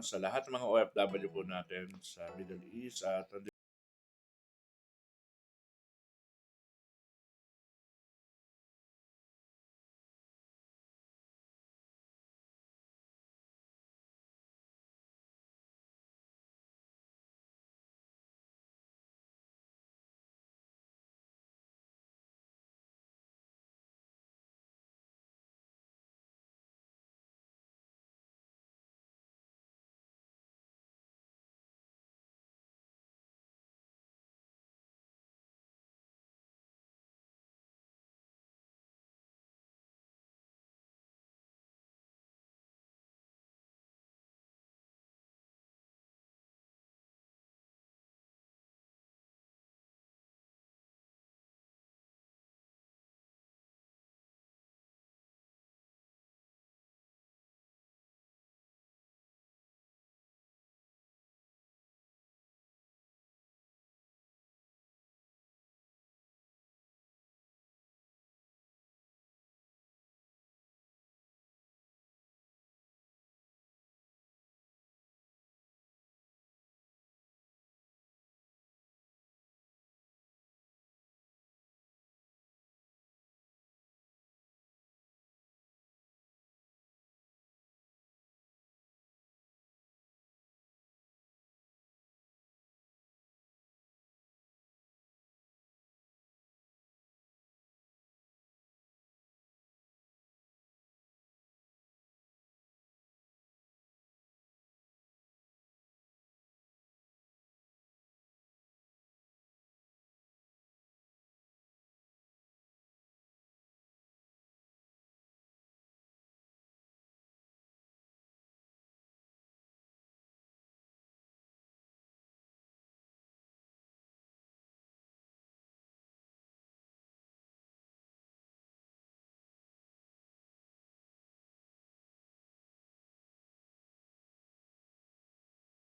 sa lahat ng mga OFW po natin sa Middle East at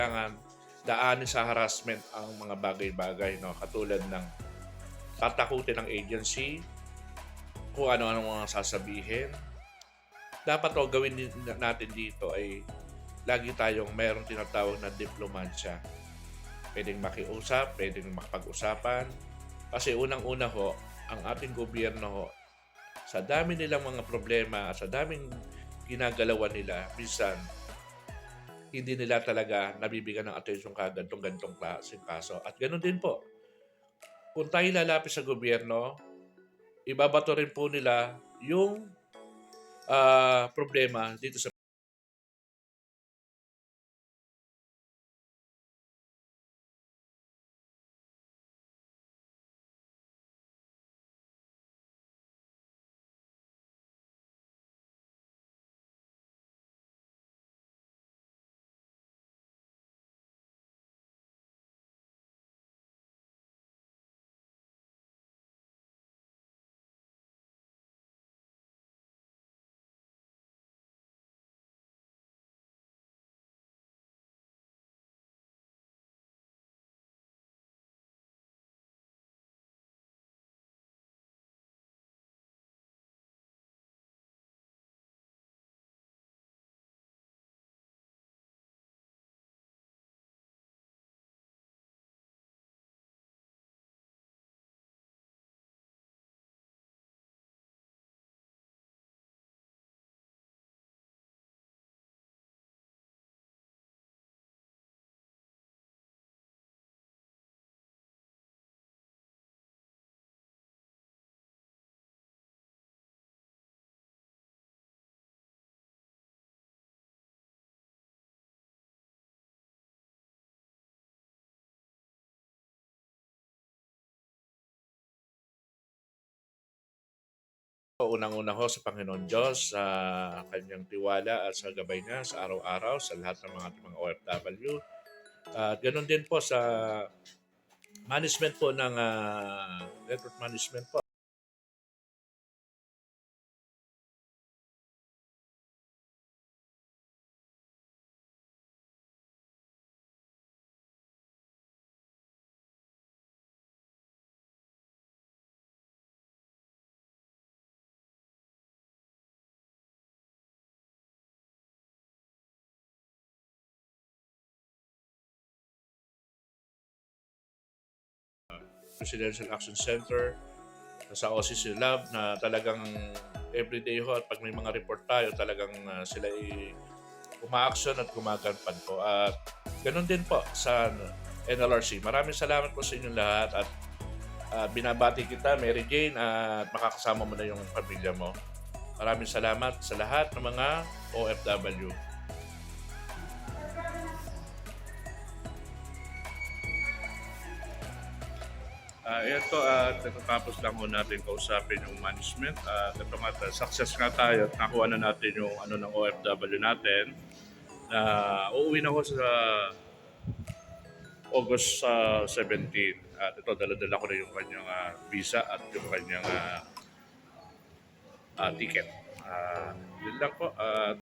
kailangan daanin sa harassment ang mga bagay-bagay no? Katulad ng tatakutin ng agency kung ano-ano mga sasabihin. Dapat o gawin din natin dito ay lagi tayong mayroong tinatawag na diplomansya. Pwedeng makiusap, pwedeng makapag-usapan. Kasi unang-una ho ang ating gobyerno ho sa dami nilang mga problema sa daming ginagalawan nila minsan hindi nila talaga nabibigyan ng atensyon kagad itong ganitong klaseng kaso. At ganoon din po, kung tayo lalapit sa gobyerno, ibabato rin po nila yung ah, problema dito sa unang-una ho sa Panginoon Diyos, sa kanyang tiwala at sa gabay niya sa araw-araw sa lahat ng mga ating mga OFW. At ganoon din po sa management po ng ah, network management po. Presidential Action Center, sa OCC Lab na talagang everyday ho at pag may mga report tayo talagang ah, sila ay uma-action at gumaganpan po. At ganun din po sa ano, NLRC. Maraming salamat po sa inyong lahat at ah, binabati kita, Mary Jane, at makakasama mo na yung pamilya mo. Maraming salamat sa lahat ng mga OFW. Ito at natatapos lang ho natin kausapin yung management. At ito nga, success nga tayo at nakuha na natin yung ano ng OFW natin. Na uuwi na ho sa August ah, 17 at ito dala-dala ko na yung kanyang ah, visa at yung kanyang ah, ah, ticket. Ah, yun lang po. At